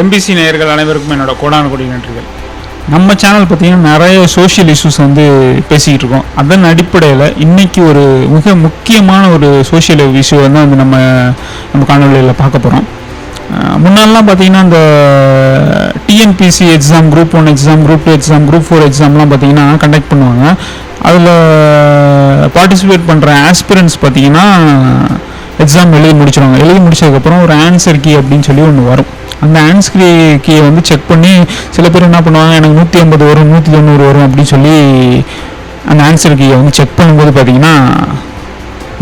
MBC நேயர்கள் அனைவருக்கும் என்னோட கோடான கொடி நன்றிகள். நம்ம சேனல் பார்த்தீங்கன்னா நிறைய சோஷியல் இஷ்யூஸ் வந்து பேசிக்கிட்டு இருக்கோம். அதன் அடிப்படையில் இன்றைக்கி ஒரு மிக முக்கியமான ஒரு சோஷியல் இஷ்யூ வந்து வந்து நம்ம நம்ம காணொலியில் பார்க்க போகிறோம் முன்னாடிலாம் பார்த்தீங்கன்னா இந்த TNPSC exam group one exam group two exam group four எக்ஸாம்லாம் பார்த்தீங்கன்னா கண்டக்ட் பண்ணுவாங்க. அதில் பார்ட்டிசிபேட் பண்ணுற ஆஸ்பிரன்ஸ் பார்த்தீங்கன்னா எக்ஸாம் எழுதி முடிச்சிருவாங்க. எழுதி முடிச்சதுக்கப்புறம் ஒரு ஆன்சர் கீ அப்படின்னு சொல்லி ஒன்று வரும். அந்த ஆன்சர் கீயை வந்து செக் பண்ணி சில பேர் என்ன பண்ணுவாங்க எனக்கு நூற்றி ஐம்பது வரும் நூற்றி தொண்ணூறு வரும் அப்படின்னு சொல்லி அந்த ஆன்சர் கீயை வந்து செக் பண்ணும்போது பார்த்தீங்கன்னா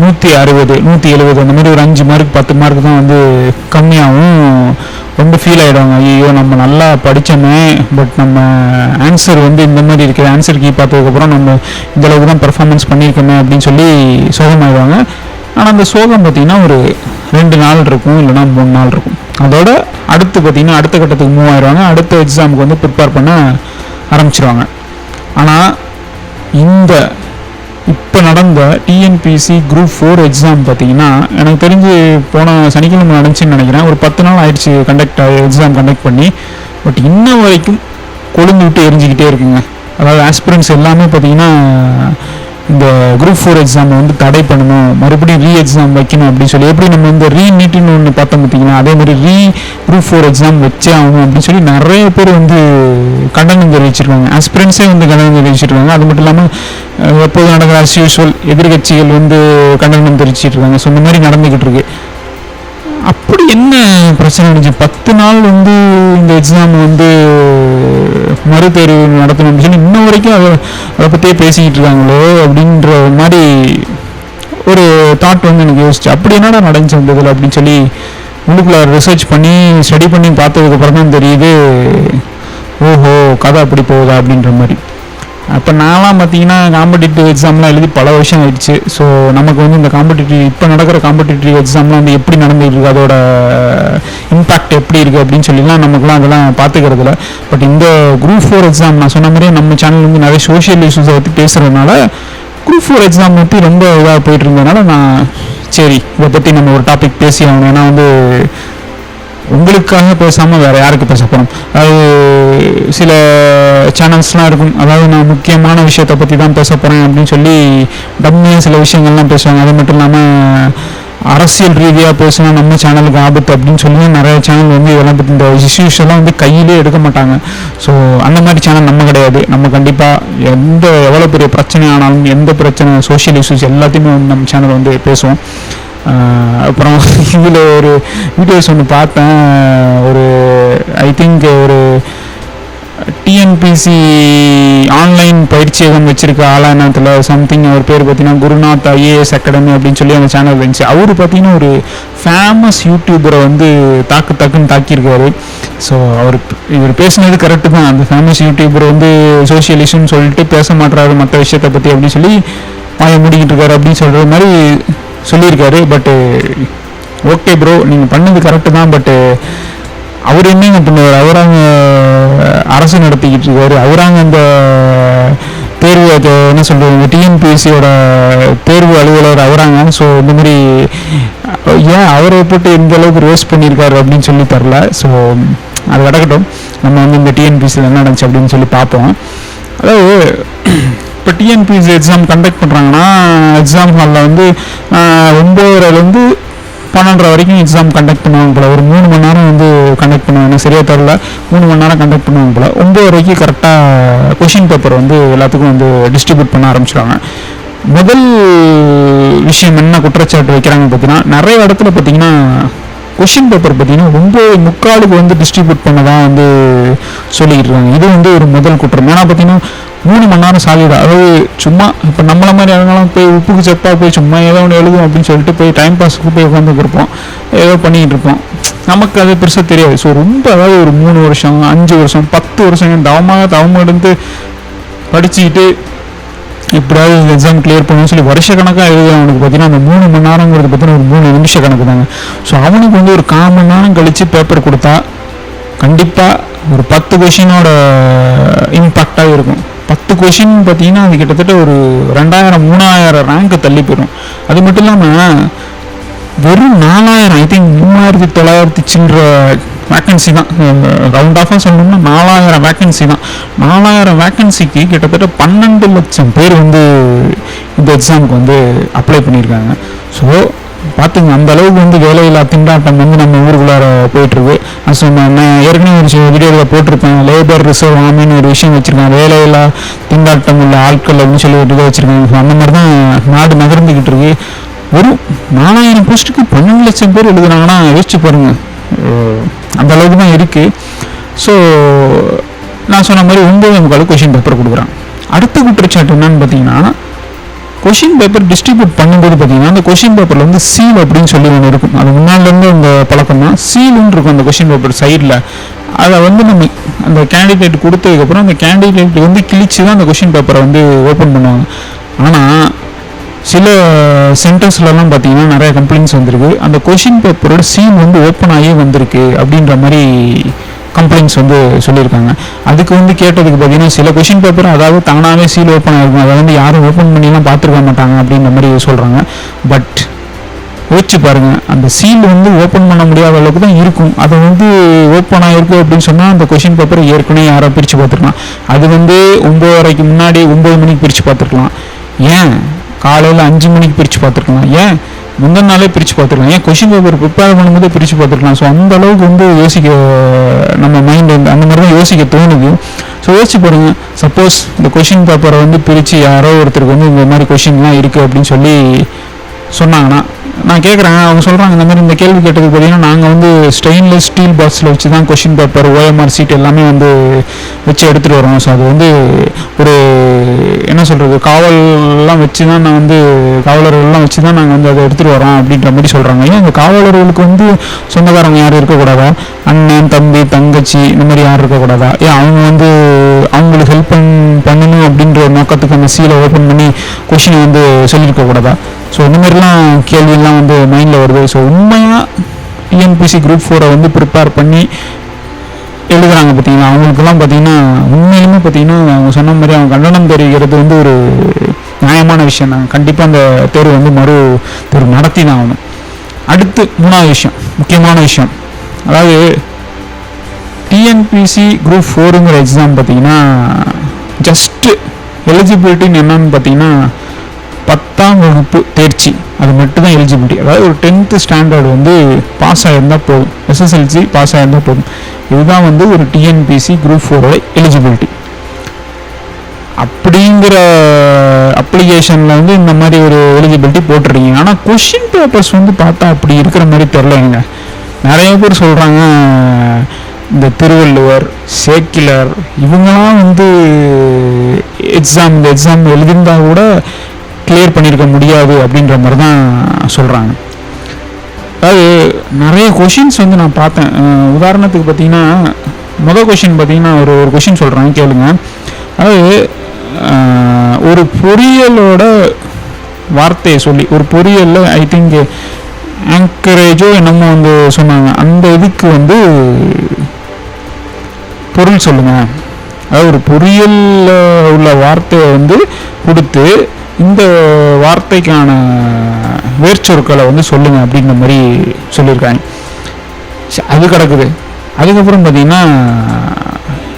நூற்றி அறுபது நூற்றி எழுபது அந்த மாதிரி ஒரு அஞ்சு மார்க் பத்து மார்க் தான் வந்து கம்மியாகவும் ரொம்ப ஃபீல் ஆகிடுவாங்க ஐயோ நம்ம நல்லா படித்தோமே பட் நம்ம ஆன்சர் வந்து இந்த மாதிரி இருக்குது ஆன்சர் கீ பார்த்ததுக்கப்புறம் நம்ம இந்த அளவுக்கு தான் பெர்ஃபார்மன்ஸ் பண்ணியிருக்கோமே அப்படின்னு சொல்லி சோகமாயிடுவாங்க. ஆனால் அந்த சோகம் பார்த்தீங்கன்னா ஒரு ரெண்டு நாள் இருக்கும் இல்லைன்னா மூணு நாள் இருக்கும். அதோட அடுத்து பார்த்தீங்கன்னா அடுத்த கட்டத்துக்கு மூவ் ஆயிடுவாங்க அடுத்த எக்ஸாமுக்கு வந்து ப்ரிப்பேர் பண்ண ஆரம்பிச்சிருவாங்க. ஆனால் இந்த இப்போ நடந்த டிஎன்பிசி குரூப் ஃபோர் எக்ஸாம் பார்த்தீங்கன்னா எனக்கு தெரிஞ்சு போன சனிக்கிழமை நடந்துச்சுன்னு நினைக்கிறேன். ஒரு பத்து நாள் ஆயிடுச்சு கண்டக்ட் எக்ஸாம் கண்டக்ட் பண்ணி. பட் இன்ன வரைக்கும் கொழுந்து விட்டு எரிஞ்சிக்கிட்டே இருக்குங்க. அதாவது ஆஸ்பிரன்ஸ் எல்லாமே பார்த்தீங்கன்னா இந்த குரூப் ஃபோர் எக்ஸாம் வந்து தடை பண்ணணும் மறுபடியும் ரீ எக்ஸாம் வைக்கணும் அப்படின்னு சொல்லி எப்படி நம்ம இந்த ரீ நீட்டுன்னு ஒன்று பார்த்தோம் பார்த்தீங்கன்னா அதே மாதிரி ரீ குரூப் ஃபோர் எக்ஸாம் வச்சே ஆகணும் அப்படின்னு சொல்லி நிறைய பேர் வந்து கண்டனம் தெரிவிச்சிருக்காங்க. ஆஸ்பிரன்ஸே வந்து கண்டனம் தெரிவிச்சிருக்காங்க. அது மட்டும் இல்லாமல் எப்போது எப்போதும் நடக்கிற அஸ் யூஸ்வல் எதிர்கட்சிகள் வந்து கண்டனம் தெரிவிச்சிட்டு இருக்காங்க ஸோ இந்த மாதிரி நடந்துக்கிட்டு இருக்கு. அப்படி என்ன பிரச்சனை இருந்துச்சு பத்து நாள் வந்து இந்த எக்ஸாம் வந்து மறுதேர்வு நடத்தணும் சொல்லி இன்ன வரைக்கும் அதை அதை பற்றியே பேசிக்கிட்டு இருக்காங்களோ அப்படின்ற மாதிரி ஒரு தாட் வந்து எனக்கு யோசிச்சு அப்படி என்னடா நடந்துச்சு வந்தது அப்படின்னு சொல்லி உள்ளுக்குள்ள ரிசர்ச் பண்ணி ஸ்டடி பண்ணி பார்த்ததுக்கப்புறம் தான் தெரியுது ஓஹோ கதை அப்படி போகுதா அப்படின்ற மாதிரி. அப்போ நான்லாம் பார்த்தீங்கன்னா காம்படிட்டிவ் எக்ஸாம்லாம் எழுதி பல வருஷம் ஆயிடுச்சு. ஸோ நமக்கு வந்து இந்த காம்படிட்டிவ் இப்போ நடக்கிற காம்படிட்டிவ் எக்ஸாம்லாம் வந்து எப்படி நடந்துகிட்டு இருக்கு அதோட இம்பாக்ட் எப்படி இருக்குது அப்படின்னு சொல்லிலாம் நமக்குலாம் அதெல்லாம் பார்த்துக்கிறதுல பட் இந்த குரூப் ஃபோர் எக்ஸாம் நான் சொன்ன மாதிரியே நம்ம சேனல் வந்து நிறைய சோஷியல் இஷ்யூஸை பற்றி பேசுகிறதுனால குரூப் ஃபோர் எக்ஸாம் பற்றி ரொம்ப இதாக போயிட்டு இருந்ததுனால நான் சரி இதை பற்றி நம்ம ஒரு டாபிக் பேசி ஆகணும் ஏன்னா வந்து உங்களுக்காக பேசாமல் வேறு யாருக்கு பேச போகிறோம் அதாவது சில சேனல்ஸ்லாம் இருக்கும். அதாவது நான் முக்கியமான விஷயத்தை பற்றி தான் பேச போகிறேன் அப்படின்னு சொல்லி டம்மியாக சில விஷயங்கள்லாம் பேசுவாங்க. அது மட்டும் இல்லாமல் அரசியல் ரீதியாக பேசினா நம்ம சேனலுக்கு ஆபத்து அப்படின்னு சொல்லி நிறைய சேனல் வந்து இதெல்லாம் பற்றி இந்த இஷ்யூஸ் எல்லாம் வந்து கையிலே எடுக்க மாட்டாங்க. ஸோ அந்த மாதிரி சேனல் நம்ம கிடையாது. நம்ம கண்டிப்பாக எந்த எவ்வளோ பெரிய பிரச்சனை ஆனாலும் எந்த பிரச்சனை சோஷியல் இஷ்யூஸ் எல்லாத்தையுமே வந்து நம்ம சேனல் வந்து பேசுவோம். அப்புறம் இதில் ஒரு வீடியோஸ் ஒன்று பார்த்தேன். ஒரு ஐ திங்க் ஒரு டிஎன்பிசி ஆன்லைன் பயிற்சியகம் வச்சிருக்க ஆளானத்தில் சம்திங் அவர் பேர் பார்த்தீங்கன்னா குருநாத் ஐஏஎஸ் அகாடமி அப்படின்னு சொல்லி அந்த சேனல் இருந்துச்சு. அவர் பார்த்தீங்கன்னா ஒரு ஃபேமஸ் யூடியூபரை வந்து தாக்கு தாக்குன்னு தாக்கியிருக்காரு. ஸோ அவர் இவர் பேசினது கரெக்டு தான். அந்த ஃபேமஸ் யூடியூபர் வந்து சோஷியல் சொல்லிட்டு பேச மாட்டுறாரு மற்ற விஷயத்தை பற்றி அப்படின்னு சொல்லி வாய மூடிக்கிட்டு இருக்காரு அப்படின்னு சொல்கிற மாதிரி சொல்லியிருக்காரு பட்டு ஓகே ப்ரோ நீங்கள் பண்ணது கரெக்டு தான் பட்டு அவர் என்னங்க பண்ணுவார்? அவராங்க அரசு நடத்திக்கிட்டு இருக்காரு. அவராங்க அந்த தேர்வு அது என்ன சொல்கிறது டிஎன்பிஎஸ்சியோட தேர்வு அலுவலர் அவராங்க ஸோ இந்த மாதிரி ஏன் அவரை போட்டு இந்த அளவுக்கு ரோஸ் பண்ணியிருக்காரு அப்படின்னு சொல்லி தரல ஸோ அது கிடக்கட்டும் நம்ம வந்து இந்த டிஎன்பிஎஸ்சியில் என்ன நடந்துச்சு அப்படின்னு சொல்லி பார்ப்போம். அதாவது இப்போ டிஎன்பிஎஸ்சி எக்ஸாம் கண்டக்ட் பண்ணுறாங்கன்னா எக்ஸாம் ஹாலில் வந்து ஒம்போதுலேருந்து பன்னெண்டரை வரைக்கும் எக்ஸாம் கண்டக்ட் பண்ணுவாங்க போல. ஒரு மூணு மணி நேரம் வந்து கண்டக்ட் பண்ணுவாங்க. சரியாக தெரில மூணு மணி நேரம் கண்டக்ட் பண்ணுவாங்க போல. ஒம்பது வரைக்கும் கரெக்டாக கொஷின் பேப்பர் வந்து எல்லாத்துக்கும் வந்து டிஸ்ட்ரிபியூட் பண்ண ஆரம்பிச்சிடுவாங்க முதல் விஷயம் என்ன குற்றச்சாட்டு வைக்கிறாங்க பார்த்தீங்கன்னா நிறைய இடத்துல பார்த்தீங்கன்னா கொஷின் பேப்பர் பார்த்தீங்கன்னா ஒம்பது முக்காலுக்கு வந்து டிஸ்ட்ரிபியூட் பண்ணதான் வந்து சொல்லிக்கிட்டு இருக்காங்க. இது வந்து ஒரு முதல் குற்றம். ஏன்னா பார்த்தீங்கன்னா மூணு மணி நேரம் சாலிடா அதாவது சும்மா இப்போ நம்மள மாதிரி ஆளுங்கெல்லாம் போய் உப்புக்கு செப்பா போய் சும்மா ஏதோ ஒன்று எழுதும் அப்படின்னு சொல்லிட்டு போய் டைம் பாஸ்க்கு போய் உட்காந்துருப்போம் ஏதோ பண்ணிக்கிட்டு இருப்போம். நமக்கு அது பெருசாக தெரியாது. ஸோ ரொம்ப அதாவது ஒரு மூணு வருஷம் அஞ்சு வருஷம் பத்து வருஷம் தவமாக தவமாக எடுத்து படிச்சுக்கிட்டு எப்படியாவது இந்த எக்ஸாம் கிளியர் பண்ணணும்னு சொல்லி வருஷ கணக்காக எழுதுறவனுக்கு பார்த்தீங்கன்னா அந்த மூணு மணி நேரங்கிறது பார்த்தீங்கன்னா ஒரு மூணு நிமிஷ கணக்கு தாங்க. ஸோ அவனுக்கு வந்து ஒரு கால் மணி நேரம் கழித்து பேப்பர் கொடுத்தா கண்டிப்பாக ஒரு பத்து கொஷினோட இம்பாக்டாக இருக்கும். பத்து கொஷின் பார்த்தீங்கன்னா அது கிட்டத்தட்ட ஒரு ரெண்டாயிரம் மூணாயிரம் ரேங்க்கு தள்ளி போயிடும். அது மட்டும் இல்லாமல் வெறும் நாலாயிரம் ஐ திங்க் மூணாயிரத்தி தொள்ளாயிரத்தி சில்லற வேக்கன்சி தான். ரவுண்ட் ஆஃபாக சொல்லணும்னா நாலாயிரம் வேக்கன்சி தான். நாலாயிரம் வேக்கன்சிக்கு கிட்டத்தட்ட பன்னெண்டு லட்சம் பேர் வந்து இந்த எக்ஸாமுக்கு வந்து அப்ளை பண்ணியிருக்காங்க. ஸோ பார்த்துங்க அந்த அளவுக்கு வந்து வேலையில்லா திண்டாட்டம் வந்து நம்ம ஊருக்குள்ளார போயிட்டுருக்கு. ஸோ நான் ஏற்கனவே ஒரு வீடியோவில் போட்டிருப்பேன் லேபர் ரிசர்வ் ஆமின்னு ஒரு விஷயம் வச்சுருக்கேன் வேலையில்லா திண்டாட்டம் உள்ள ஆட்கள் அப்படின்னு சொல்லி ஒரு இதை வச்சுருக்காங்க. ஸோ அந்த மாதிரி தான் நாடு நகர்ந்துக்கிட்டு இருக்கு. ஒரு நாலாயிரம் போஸ்ட்டுக்கு பன்னெண்டு லட்சம் பேர் எழுதுனாங்கன்னா யோசிச்சு பாருங்க. அந்த அளவுக்கு தான் இருக்குது ஸோ நான் சொன்ன மாதிரி ஒன்பது முக்கால் கொஷின் பேப்பர் கொடுக்குறான். அடுத்த குற்றச்சாட்டு என்னன்னு பார்த்தீங்கன்னா கொஷின் பேப்பர் டிஸ்ட்ரிபியூட் பண்ணும்போது பார்த்தீங்கன்னா அந்த கொஷின் பேப்பரில் வந்து சீல் அப்படின்னு சொல்லி ஒன்று இருக்கும். அது முன்னாடிலேருந்து அந்த பழக்கம் தான். சீலுன்னு இருக்கும் அந்த கொஷின் பேப்பர் சைடில் அதை வந்து நம்ம அந்த கேண்டிடேட் கொடுத்ததுக்கப்புறம் அந்த கேண்டிடேட் வந்து கிழிச்சு தான் அந்த கொஷின் பேப்பரை வந்து ஓப்பன் பண்ணுவாங்க. ஆனால் சில சென்டர்ஸ்லலாம் பார்த்தீங்கன்னா நிறைய கம்ப்ளைண்ட்ஸ் வந்திருக்கு. அந்த கொஷின் பேப்பரோட சீல் வந்து ஓப்பன் ஆகியே வந்திருக்கு அப்படின்ற மாதிரி கம்ப்ளைண்ட்ஸ் வந்து சொல்லியிருக்காங்க. அதுக்கு வந்து கேட்டதுக்கு பார்த்தீங்கன்னா சில கொஷின் பேப்பர் அதாவது தானாகவே சீல் ஓப்பன் ஆகிருக்கும் அதை வந்து யாரும் ஓப்பன் பண்ணிலாம் பார்த்துருக்க மாட்டாங்க அப்படின்ற மாதிரி சொல்கிறாங்க பட் யோசிச்சு பாருங்க. அந்த சீல் வந்து ஓப்பன் பண்ண முடியாத அளவுக்கு தான் இருக்கும். அது வந்து ஓப்பன் ஆகிருக்கு அப்படின்னு சொன்னால் அந்த கொஷின் பேப்பரை ஏற்கனவே யாரோ பிரித்து பார்த்துருக்கலாம். அது வந்து ஒம்போதரைக்கு முன்னாடி ஒம்பது மணிக்கு பிரித்து பார்த்துருக்கலாம். ஏன்? காலையில் அஞ்சு மணிக்கு பிரித்து பார்த்துருக்கலாம். ஏன்? முந்தின நாளே பிரித்து பார்த்துருக்கலாம். ஏன் கொஷின் பேப்பர் ப்ரிப்பேர் பண்ணும்போதே பிரித்து பார்த்துருக்கலாம். ஸோ அந்த அளவுக்கு வந்து யோசிக்க நம்ம மைண்ட் வந்து அந்த மாதிரி தான் யோசிக்க தோணுது. ஸோ யோசிச்சு பாருங்க. சப்போஸ் இந்த கொஷின் பேப்பரை வந்து பிரித்து யாரோ ஒருத்தருக்கு வந்து இந்த மாதிரி கொஷின்லாம் இருக்குது அப்படின்னு சொல்லி சொன்னாங்கன்னா நான் கேட்குறேன் அவங்க சொல்கிறாங்க இந்த மாதிரி இந்த கேள்வி கேட்டதுக்கு பார்த்தீங்கன்னா நாங்கள் வந்து ஸ்டெயின்லெஸ் ஸ்டீல் பாக்ஸில் வச்சு தான் கொஷின் பேப்பர் ஓஎம்ஆர் சீட் எல்லாமே வந்து வச்சு எடுத்துகிட்டு வரோம். ஸோ அது வந்து ஒரு என்ன சொல்கிறது காவல்லாம் வச்சு தான் நான் வந்து காவலர்கள்லாம் வச்சு தான் நாங்கள் வந்து அதை எடுத்துகிட்டு வரோம் அப்படின்ற மாதிரி சொல்கிறாங்க ஏன் இந்த காவலர்களுக்கு வந்து சொந்தக்காரங்க யாரும் இருக்கக்கூடாதா? அண்ணன் தம்பி தங்கச்சி இந்த மாதிரி யாரும் இருக்கக்கூடாதா? ஏன் அவங்க வந்து அவங்களுக்கு ஹெல்ப் பண் பண்ணணும் அப்படின்ற நோக்கத்துக்கு அந்த சீலை ஓப்பன் பண்ணி கொஷினை வந்து சொல்லியிருக்கக்கூடாதா? ஸோ இந்த மாதிரிலாம் கேள்வியெல்லாம் வந்து மைண்டில் வருது. ஸோ உண்மையாக டிஎன்பிசி குரூப் ஃபோரை வந்து ப்ரிப்பேர் பண்ணி எழுதுகிறாங்க பார்த்தீங்கன்னா அவங்களுக்குலாம் பார்த்தீங்கன்னா உண்மையிலுமே பார்த்தீங்கன்னா அவங்க சொன்ன மாதிரி அவங்க கண்டனம் தெரிவிக்கிறது வந்து ஒரு நியாயமான விஷயம் தான். கண்டிப்பாக அந்த தேர்வு வந்து மறு தேர்வு நடத்தி தான் ஆகணும். அடுத்து மூணாவது விஷயம் முக்கியமான விஷயம். அதாவது டிஎன்பிசி குரூப் ஃபோருங்கிற எக்ஸாம் பார்த்தீங்கன்னா ஜஸ்ட்டு எலிஜிபிலிட்டின்னு என்னன்னு பார்த்தீங்கன்னா பத்தாம் வகுப்பு தேர்ச்சி. அது மட்டும் தான் எலிஜிபிலிட்டி அதாவது ஒரு டென்த்து ஸ்டாண்டர்ட் வந்து பாஸ் ஆகியிருந்தால் போதும். எஸ்எஸ்எல்சி பாஸ் ஆகியிருந்தால் போதும். இதுதான் வந்து ஒரு டிஎன்பிசி குரூப் ஃபோரோட எலிஜிபிலிட்டி அப்படிங்கிற அப்ளிகேஷனில் வந்து இந்த மாதிரி ஒரு எலிஜிபிலிட்டி போட்டுருக்கீங்க. ஆனால் கொஷின் பேப்பர்ஸ் வந்து பார்த்தா அப்படி இருக்கிற மாதிரி தெரிலங்க நிறைய பேர் சொல்கிறாங்க இந்த திருவள்ளுவர் சேக்கிலர் இவங்கெல்லாம் வந்து எக்ஸாம் இந்த எக்ஸாம் எழுதியிருந்தால் கூட கிளியர் பண்ணியிருக்க முடியாது அப்படின்ற மாதிரி தான் சொல்கிறாங்க அதாவது நிறைய கொஷின்ஸ் வந்து நான் பார்த்தேன். உதாரணத்துக்கு பார்த்தீங்கன்னா மொதல் கொஷின் பார்த்தீங்கன்னா ஒரு ஒரு கொஷின் சொல்கிறேன் கேளுங்க. அதாவது ஒரு பொறியியலோட வார்த்தையை சொல்லி ஒரு பொறியலில் ஐ திங்க் ஆங்கரேஜோ என்னமோ வந்து சொன்னாங்க. அந்த இதுக்கு வந்து பொருள் சொல்லுங்க. அதாவது ஒரு பொறியலில் உள்ள வார்த்தையை வந்து கொடுத்து இந்த வார்த்தைக்கான வேர்ச்சொற்களை வந்து சொல்லுங்க அப்படின்ற மாதிரி சொல்லியிருக்காங்க. அது கிடக்குது. அதுக்கப்புறம் பார்த்தீங்கன்னா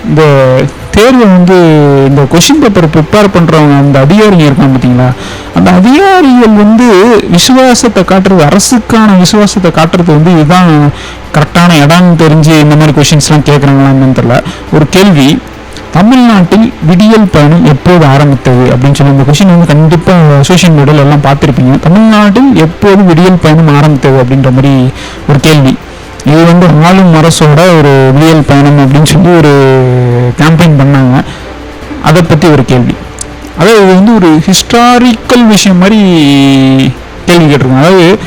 இந்த தேர்வை வந்து இந்த கொஷின் பேப்பர் ப்ரிப்பேர் பண்ணுறவங்க அந்த அதிகாரிங்க இருக்காங்க பார்த்தீங்களா? அந்த அதிகாரிகள் வந்து விசுவாசத்தை காட்டுறது அரசுக்கான விசுவாசத்தை காட்டுறது வந்து இதுதான் கரெக்டான இடம்னு தெரிஞ்சு இந்த மாதிரி கொஷின்ஸ்லாம் கேட்குறாங்களான்னு தெரில ஒரு கேள்வி தமிழ்நாட்டில் விடியல் பயணம் எப்போது ஆரம்பித்தது அப்படின்னு சொல்லி இந்த கொஷின் வந்து கண்டிப்பாக சோஷியல் மீடியாவில் எல்லாம் பார்த்துருப்பீங்க. தமிழ்நாட்டில் எப்போது விடியல் பயணம் ஆரம்பித்தது அப்படின்ற மாதிரி ஒரு கேள்வி. இது வந்து ஆளும் அரசோட ஒரு விடியல் பயணம் அப்படின்னு சொல்லி ஒரு கேம்பெயின் பண்ணாங்க. அதை பற்றி ஒரு கேள்வி. அதாவது இது வந்து ஒரு ஹிஸ்டாரிக்கல் விஷயம் மாதிரி கேள்வி கேட்டிருக்காங்க. அதாவது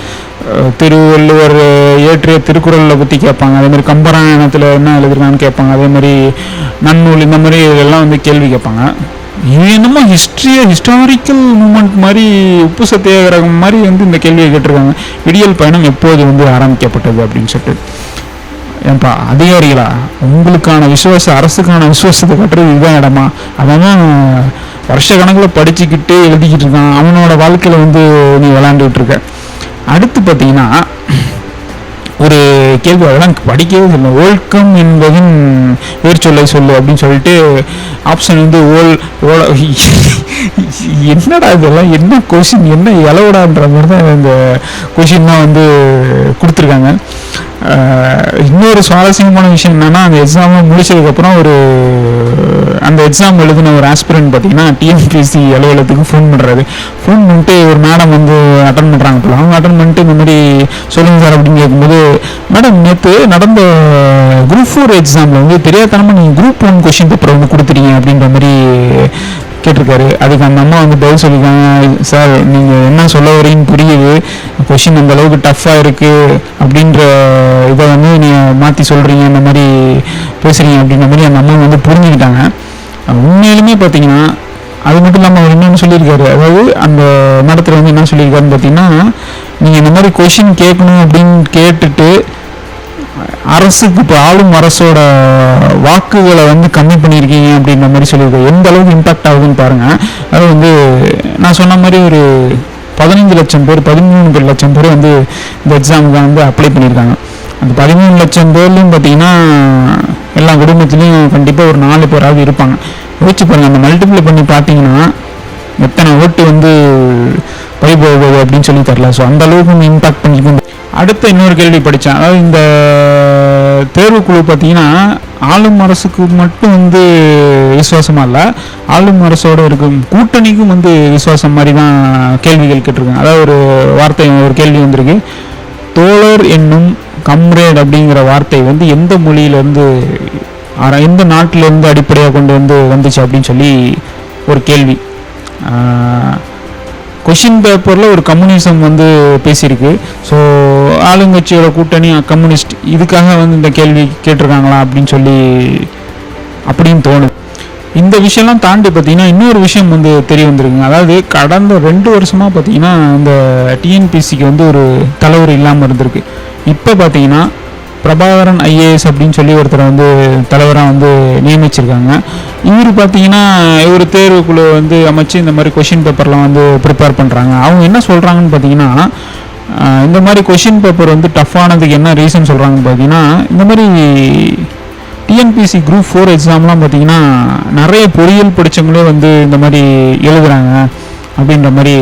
திருவள்ளுவர் இயற்றிய திருக்குறளை பற்றி கேட்பாங்க. அதேமாதிரி கம்பராயணத்தில் என்ன எழுதிருக்கான்னு கேட்பாங்க. அதே மாதிரி நன்னூல் இந்த மாதிரி இதெல்லாம் வந்து கேள்வி கேட்பாங்க. இது என்னமோ ஹிஸ்ட்ரியை ஹிஸ்டாரிக்கல் மூமெண்ட் மாதிரி உப்பு சத்தியாகிரகம் மாதிரி வந்து இந்த கேள்வியை கேட்டிருக்காங்க. விடியல் பயணம் எப்போது வந்து ஆரம்பிக்கப்பட்டது அப்படின்னு சொல்லிட்டு. ஏன்பா அதிகாரிகளா? உங்களுக்கான விசுவாச அரசுக்கான விசுவாசத்தை கட்டுறது இதுதான் இடமா? அதான் வருஷ கணக்கில் படிச்சுக்கிட்டு எழுதிக்கிட்டு இருக்கான். அவனோட வாழ்க்கையில் வந்து நீ விளாண்டுக்கிட்டு இருக்க. அடுத்து பார்த்தீங்கன்னா ஒரு கேள்வி அதெல்லாம் படிக்கவே இல்லை. ஒழுக்கம் என்பதின் வேர் சொல்லை சொல்லு அப்படின்னு சொல்லிட்டு ஆப்ஷன் வந்து ஓல் ஓல என்னடா இதெல்லாம்? என்ன கொஷின் என்ன இலவடான்ற மாதிரி தான் இந்த கொஷின்லாம் வந்து கொடுத்துருக்காங்க. இன்னொரு சுவாரஸ்யமான விஷயம் என்னென்னா அந்த எக்ஸாமை முடிச்சதுக்கப்புறம் ஒரு அந்த எக்ஸாம் எழுதின ஒரு ஆஸ்பிரண்ட் பார்த்தீங்கன்னா டிஎன்பிஎஸ்சி அலுவலகத்துக்கு ஃபோன் பண்ணுறாரு ஃபோன் பண்ணிட்டு ஒரு மேடம் வந்து அட்டன் பண்ணுறாங்க போல. அவங்க அட்டன் பண்ணிட்டு இந்த மாதிரி சொல்லுங்க சார் அப்படின்னு கேட்கும்போது மேடம் நேற்று நடந்த குரூப் ஃபோர் எக்ஸாமில் வந்து தெரியாதனமாக நீங்கள் குரூப் ஒன் கொஷின் பேப்பர் வந்து கொடுத்துட்டீங்க அப்படின்ற மாதிரி கேட்டிருக்காரு. அதுக்கு அந்த அம்மா வந்து பதில் சொல்லியிருக்காங்க சார் நீங்கள் என்ன சொல்ல வரீங்கன்னு புரியுது. கொஷின் அந்த அளவுக்கு டஃப்பாக இருக்குது அப்படின்ற இதை வந்து நீங்கள் மாற்றி சொல்கிறீங்க இந்த மாதிரி பேசுகிறீங்க அப்படின்ற மாதிரி அந்த அம்மா வந்து புரிஞ்சுக்கிட்டாங்க. உண்மையிலுமே பார்த்தீங்கன்னா அது மட்டும் இல்லாமல் அவர் சொல்லியிருக்காரு. அதாவது அந்த மடத்தில் வந்து என்ன சொல்லியிருக்காருன்னு பார்த்தீங்கன்னா நீங்கள் இந்த மாதிரி கொஷின் கேட்கணும் அப்படின்னு கேட்டுட்டு அரசுக்கு இப்போ ஆளும் அரசோட வாக்குகளை வந்து கம்மி பண்ணியிருக்கீங்க அப்படின்ற மாதிரி சொல்லியிருக்காரு. எந்த அளவுக்கு இம்பாக்ட் ஆகுதுன்னு பாருங்க. அது வந்து நான் சொன்ன மாதிரி ஒரு பதினஞ்சு லட்சம் பேர் பதிமூணு லட்சம் பேர் வந்து இந்த எக்ஸாமுக்கு வந்து அப்ளை பண்ணியிருக்காங்க. அந்த பதிமூணு லட்சம் பேர்லையும் பார்த்தீங்கன்னா எல்லா குடும்பத்துலேயும் கண்டிப்பாக ஒரு நாலு பேராவது இருப்பாங்க. யோசிச்சு பாருங்கள் அந்த மல்டிப்ளை பண்ணி பார்த்தீங்கன்னா எத்தனை ஓட்டு வந்து பறி போகுது அப்படின்னு சொல்லி தரல ஸோ அந்த அளவுக்கு இம்பாக்ட் பண்ணிக்கும். அடுத்த இன்னொரு கேள்வி படித்தேன் அதாவது இந்த தேர்வுக்குழு பார்த்தீங்கன்னா ஆளும் அரசுக்கு மட்டும் வந்து விசுவாசமாக இல்லை ஆளும் அரசோடு இருக்கும் கூட்டணிக்கும் வந்து விசுவாசம் மாதிரி தான் கேள்விகள் கேட்டிருக்காங்க. அதாவது ஒரு வார்த்தை ஒரு கேள்வி வந்திருக்கு. தோழர் என்னும் கம்ரேட் அப்படிங்கிற வார்த்தை வந்து எந்த மொழியிலேருந்து எந்த நாட்டிலேருந்து அடிப்படையாக கொண்டு வந்து வந்துச்சு அப்படின்னு சொல்லி ஒரு கேள்வி. கொஷின் பேப்பரில் ஒரு கம்யூனிசம் வந்து பேசியிருக்கு. ஸோ ஆளுங்கட்சியோட கூட்டணி கம்யூனிஸ்ட் இதுக்காக வந்து இந்த கேள்வி கேட்டிருக்காங்களா அப்படின்னு சொல்லி அப்படின்னு தோணுது. இந்த விஷயம்லாம் தாண்டி பார்த்தீங்கன்னா இன்னொரு விஷயம் வந்து தெரிய வந்திருக்குங்க. அதாவது கடந்த ரெண்டு வருஷமாக பார்த்தீங்கன்னா இந்த டிஎன்பிசிக்கு வந்து ஒரு தலைவர் இல்லாமல் இருந்திருக்கு. இப்போ பார்த்தீங்கன்னா பிரபாகரன் ஐஏஎஸ் அப்படின்னு சொல்லி ஒருத்தரை வந்து தலைவராக வந்து நியமிச்சிருக்காங்க. இவர் பார்த்தீங்கன்னா இவர் தேர்வுக்குழு வந்து அமைச்சு இந்த மாதிரி கொஷின் பேப்பர்லாம் வந்து ப்ரிப்பேர் பண்ணுறாங்க அவங்க என்ன சொல்கிறாங்கன்னு பார்த்தீங்கன்னா இந்த மாதிரி கொஷின் பேப்பர் வந்து டஃப்பானதுக்கு என்ன ரீசன் சொல்கிறாங்கன்னு பார்த்தீங்கன்னா இந்த மாதிரி டிஎன்பிசி குரூப் ஃபோர் எக்ஸாம்லாம் பார்த்தீங்கன்னா நிறைய பொறியியல் படித்தவங்களே வந்து இந்த மாதிரி எழுதுகிறாங்க அப்படின்ற மாதிரி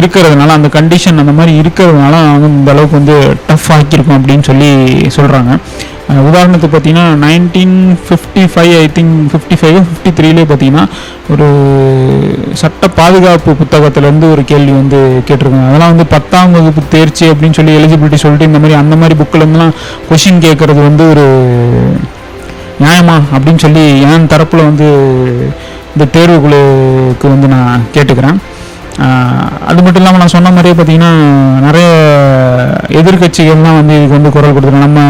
இருக்கிறதுனால அந்த கண்டிஷன் அந்த மாதிரி இருக்கிறதுனால வந்து இந்த அளவுக்கு வந்து டஃப் ஆக்கியிருக்கும் அப்படின்னு சொல்லி சொல்கிறாங்க உதாரணத்துக்கு பார்த்தீங்கன்னா nineteen fifty five I think fifty five fifty த்ரீலே பார்த்தீங்கன்னா ஒரு சட்ட பாதுகாப்பு புத்தகத்திலேருந்து ஒரு கேள்வி வந்து கேட்டிருக்காங்க. அதெல்லாம் வந்து பத்தாம் வகுப்பு தேர்ச்சி அப்படின்னு சொல்லி எலிஜிபிலிட்டி சொல்லிட்டு இந்த மாதிரி அந்த மாதிரி புக்கிலேருந்துலாம் கொஷின் கேட்குறது வந்து ஒரு நியாயமா அப்படின்னு சொல்லி என் தரப்பில் வந்து இந்த தேர்வுக்குழுக்கு வந்து நான் கேட்டுக்கிறேன். அது மட்டும் இல்லாமல் நான் சொன்ன மாதிரியே பார்த்தீங்கன்னா நிறைய எதிர்க்கட்சிகள்லாம் வந்து இதுக்கு வந்து குரல் கொடுத்துருக்காங்க. நம்ம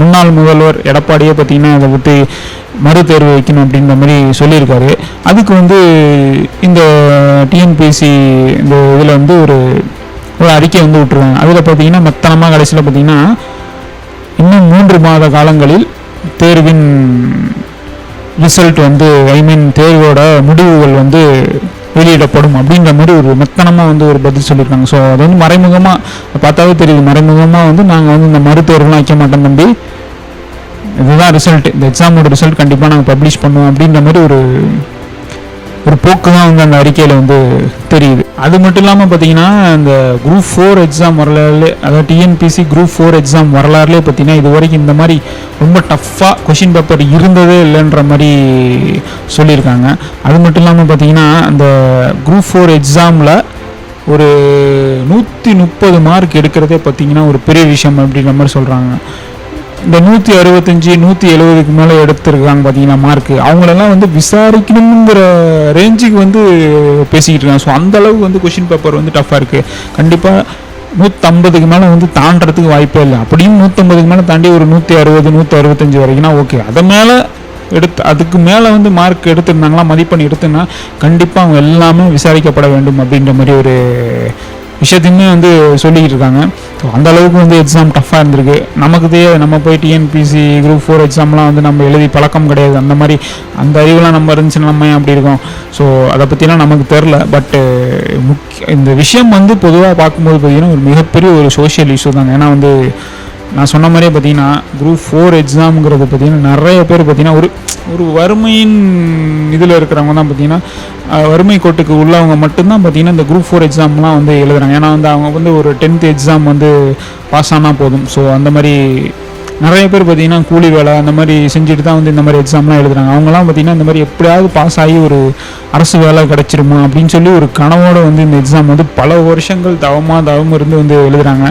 முன்னாள் முதல்வர் எடப்பாடியே பார்த்தீங்கன்னா அதை பற்றி மறுதேர்வு வைக்கணும் அப்படின்ற மாதிரி சொல்லியிருக்காரு. அதுக்கு வந்து இந்த டிஎன்பிசி இந்த இதில் வந்து ஒரு ஒரு அறிக்கை வந்து விட்டுருவாங்க அதில் பார்த்தீங்கன்னா மத்தனமாக கடைசியில் பார்த்தீங்கன்னா இன்னும் மூன்று மாத காலங்களில் தேர்வின் ரிசல்ட் வந்து ஐ மீன் தேர்வோட முடிவுகள் வந்து வெளியிடப்படும் அப்படின்ற மாதிரி ஒரு மெத்தனமாக வந்து ஒரு பதில் சொல்லியிருக்காங்க. ஸோ அது வந்து மறைமுகமாக பார்த்தாவே தெரியுது. மறைமுகமாக வந்து நாங்கள் வந்து இந்த மருத்துவர்கள்லாம் வைக்க மாட்டோம் தம்பி. இதுதான் ரிசல்ட் இந்த எக்ஸாமோட ரிசல்ட் கண்டிப்பாக நாங்கள் பப்ளிஷ் பண்ணுவோம் அப்படின்ற மாதிரி ஒரு ஒரு போக்கு தான் வந்து அந்த அறிக்கையில் வந்து தெரியுது. அது மட்டும் இல்லாமல் பார்த்தீங்கன்னா இந்த குரூப் ஃபோர் எக்ஸாம் வரலாறுலே அதாவது டிஎன்பிசி குரூப் ஃபோர் எக்ஸாம் வரலாறுலே பார்த்தீங்கன்னா இது வரைக்கும் இந்த மாதிரி ரொம்ப டஃப்பாக கொஷின் பேப்பர் இருந்ததே இல்லைன்ற மாதிரி சொல்லியிருக்காங்க. அது மட்டும் இல்லாமல் பார்த்தீங்கன்னா அந்த குரூப் ஃபோர் எக்ஸாமில் ஒரு நூற்றி முப்பது மார்க் எடுக்கிறதே பார்த்தீங்கன்னா ஒரு பெரிய விஷயம் அப்படின்ற மாதிரி சொல்கிறாங்க இந்த நூற்றி அறுபத்தஞ்சி நூற்றி எழுபதுக்கு மேலே எடுத்திருக்காங்க பார்த்தீங்கன்னா மார்க்கு அவங்களெல்லாம் வந்து விசாரிக்கணுங்கிற ரேஞ்சுக்கு வந்து பேசிக்கிட்டு இருக்காங்க. ஸோ அந்த அளவுக்கு வந்து கொஷின் பேப்பர் வந்து டஃப்பாக இருக்குது கண்டிப்பாக நூற்றம்பதுக்கு மேலே வந்து தாண்டறதுக்கு வாய்ப்பே இல்லை. அப்படியும் நூற்றம்பதுக்கு மேலே தாண்டி ஒரு நூற்றி அறுபது நூற்றி அறுபத்தஞ்சு வரைக்கும்னா ஓகே அதை மேலே எடுத்து அதுக்கு மேலே வந்து மார்க் எடுத்திருந்தாங்களா மதிப்பெண் எடுத்துன்னா கண்டிப்பாக அவங்க எல்லாமே விசாரிக்கப்பட வேண்டும் அப்படின்ற மாதிரி ஒரு விஷயத்தையுமே வந்து சொல்லிக்கிட்டு இருக்காங்க ஸோ அந்த அளவுக்கு வந்து எக்ஸாம் டஃப்பாக இருந்திருக்கு. நமக்கு தெரியாது நம்ம போய் டிஎன்பிசி குரூப் ஃபோர் எக்ஸாம்லாம் வந்து நம்ம எழுதி பழக்கம் கிடையாது. அந்த மாதிரி அந்த அறிவுலாம் நம்ம இருந்துச்சுன்னா நம்ம ஏன் அப்படி இருக்கோம்? ஸோ அதை பற்றிலாம் நமக்கு தெரில. பட்டு முக்கிய இந்த விஷயம் வந்து பொதுவாக பார்க்கும்போது பார்த்திங்கன்னா ஒரு மிகப்பெரிய ஒரு சோஷியல் இஷ்யூ தாங்க. ஏன்னா வந்து நான் சொன்ன மாதிரியே பார்த்தீங்கன்னா குரூப் ஃபோர் எக்ஸாம்ங்கிறது பார்த்திங்கன்னா நிறைய பேர் பார்த்தீங்கன்னா ஒரு ஒரு வறுமையின் இதில் இருக்கிறவங்க தான் பார்த்தீங்கன்னா வறுமை கோட்டுக்கு உள்ளவங்க மட்டும்தான் பார்த்தீங்கன்னா இந்த குரூப் ஃபோர் எக்ஸாம்லாம் வந்து எழுதுகிறாங்க ஏன்னா வந்து அவங்க வந்து ஒரு டென்த் எக்ஸாம் வந்து பாஸ் ஆனால் போதும். ஸோ அந்த மாதிரி நிறைய பேர் பார்த்தீங்கன்னா கூலி வேலை அந்த மாதிரி செஞ்சுட்டு தான் வந்து இந்த மாதிரி எக்ஸாம்லாம் எழுதுறாங்க. அவங்கலாம் பார்த்தீங்கன்னா இந்த மாதிரி எப்படியாவது பாஸ் ஆகி ஒரு அரசு வேலை கிடச்சிருமா அப்படின்னு சொல்லி ஒரு கனவோடு வந்து இந்த எக்ஸாம் வந்து பல வருஷங்கள் தவமாக தவம் இருந்து வந்து எழுதுறாங்க.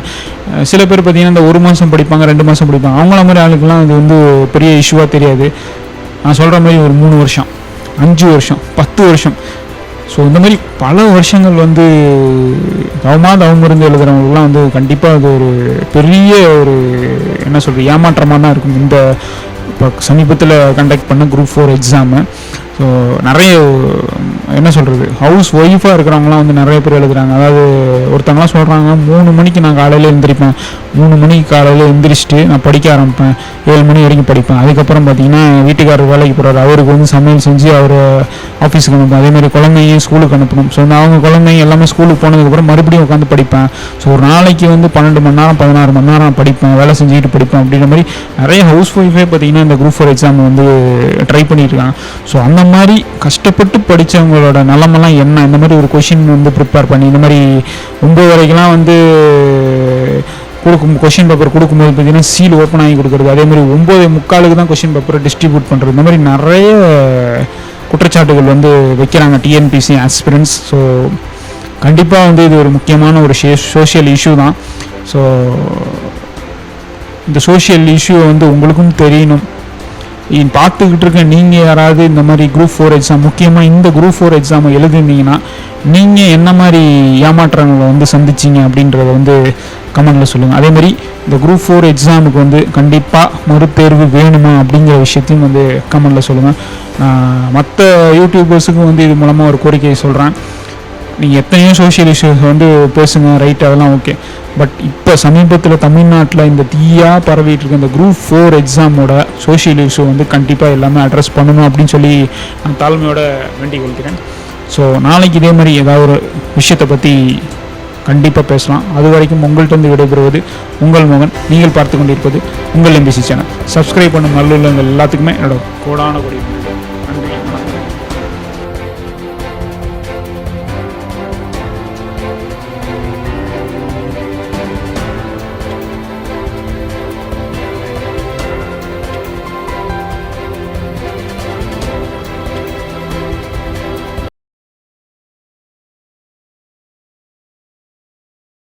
சில பேர் பார்த்தீங்கன்னா இந்த ஒரு மாதம் படிப்பாங்க ரெண்டு மாதம் படிப்பாங்க. அவங்கள மாதிரி ஆளுக்கெல்லாம் அது வந்து பெரிய இஷ்யூவாக தெரியாது. நான் சொல்கிற மாதிரி ஒரு மூணு வருஷம் அஞ்சு வருஷம் பத்து வருஷம். ஸோ இந்த மாதிரி பல வருஷங்கள் வந்து தவமாக தவம் இருந்து எழுதுகிறவங்களுக்குலாம் வந்து கண்டிப்பாக அது ஒரு பெரிய ஒரு என்ன சொல்கிறது ஏமாற்றமாக தான் இருக்கும். இந்த இப்போ சமீபத்தில் கண்டக்ட் பண்ண குரூப் ஃபோர் எக்ஸாமு ஸோ நிறைய என்ன சொல்கிறது ஹவுஸ் ஒய்ஃபாக இருக்கிறவங்களாம் வந்து நிறைய பேர் எழுதுகிறாங்க அதாவது ஒருத்தவங்களாம் சொல்கிறாங்க மூணு மணிக்கு நான் காலையில் எழுந்திரிப்பேன் மூணு மணிக்கு காலையில் எழுந்திரிச்சிட்டு நான் படிக்க ஆரம்பிப்பேன். ஏழு மணி வரைக்கும் படிப்பேன். அதுக்கப்புறம் பார்த்தீங்கன்னா வீட்டுக்காரர் வேலைக்கு போகிறாரு அவருக்கு வந்து சமையல் செஞ்சு அவர் ஆஃபீஸுக்கு அனுப்பணும். அதே மாதிரி குழந்தையும் ஸ்கூலுக்கு அனுப்பணும். ஸோ நான் அவங்க குழந்தைங்க எல்லாமே ஸ்கூலுக்கு போனதுக்கப்புறம் மறுபடியும் உட்காந்து படிப்பேன். ஸோ ஒரு நாளைக்கு வந்து பன்னெண்டு மணி நேரம் பதினாறு மணி நேரம் படிப்பேன். வேலை செஞ்சுக்கிட்டு படிப்பேன் அப்படின்ற மாதிரி நிறைய ஹவுஸ் ஒய்ஃபே பார்த்தீங்கன்னா இந்த குரூப் ஃபோர் எக்ஸாம் வந்து ட்ரை பண்ணிட்டு ஸோ அந்த மாதிரி கஷ்டப்பட்டு படித்தவங்களோட நிலமெல்லாம் என்ன? இந்த மாதிரி ஒரு கொஷின் வந்து ப்ரிப்பேர் பண்ணி இந்த மாதிரி ஒம்பது வரைக்கும்லாம் வந்து கொடுக்கும் கொஷின் பேப்பர் கொடுக்கும்போது பார்த்தீங்கன்னா சீல் ஓப்பன் ஆகி கொடுக்குறது அதே மாதிரி ஒம்பது முக்காலுக்கு தான் கொஷின் பேப்பரை டிஸ்ட்ரிபியூட் பண்ணுறது இந்த மாதிரி நிறைய குற்றச்சாட்டுகள் வந்து வைக்கிறாங்க டிஎன்பிசி ஆஸ்பிரன்ஸ் ஸோ கண்டிப்பாக வந்து இது ஒரு முக்கியமான ஒரு சோஷியல் இஷ்யூ தான். ஸோ இந்த சோஷியல் இஷ்யூ வந்து உங்களுக்கும் தெரியணும். பார்த்துக்கிட்டு இருக்க நீங்கள் யாராவது இந்த மாதிரி குரூப் ஃபோர் எக்ஸாம் முக்கியமாக இந்த குரூப் ஃபோர் எக்ஸாமை எழுதிருந்தீங்கன்னா நீங்கள் என்ன மாதிரி ஏமாற்றங்களை வந்து சந்திச்சீங்க அப்படின்றத வந்து கமெண்டில் சொல்லுங்கள் அதே மாதிரி இந்த குரூப் ஃபோர் எக்ஸாமுக்கு வந்து கண்டிப்பாக மறுதேர்வு வேணுமா அப்படிங்கிற விஷயத்தையும் வந்து கமெண்டில் சொல்லுங்கள் மற்ற யூடியூபர்ஸுக்கும் வந்து இது மூலமாக ஒரு கோரிக்கையை சொல்கிறேன் நீங்கள் எத்தனையோ சோஷியல் இஷ்யூஸ் வந்து பேசுங்க ரைட் அதெல்லாம் ஓகே பட் இப்போ சமீபத்தில் தமிழ்நாட்டில் இந்த தீயாக பரவிட்டு இருக்க இந்த குரூப் ஃபோர் எக்ஸாமோட சோஷியல் இஷ்யூ வந்து கண்டிப்பாக எல்லாமே அட்ரஸ் பண்ணணும் அப்படின்னு சொல்லி நான் தாழ்மையோட வேண்டிக் கொள்கிறேன். ஸோ நாளைக்கு இதே மாதிரி ஏதாவது ஒரு விஷயத்தை பற்றி கண்டிப்பாக பேசலாம். அது வரைக்கும் உங்கள்கிட்ட இருந்து விடைபெறுவது உங்கள் மகன். நீங்கள் பார்த்து கொண்டிருப்பது உங்கள் எம்பிசி சேனல் சப்ஸ்கிரைப் பண்ணும் நல்லுள்ளங்கள் எல்லாத்துக்குமே என்னோட கோடான கொடி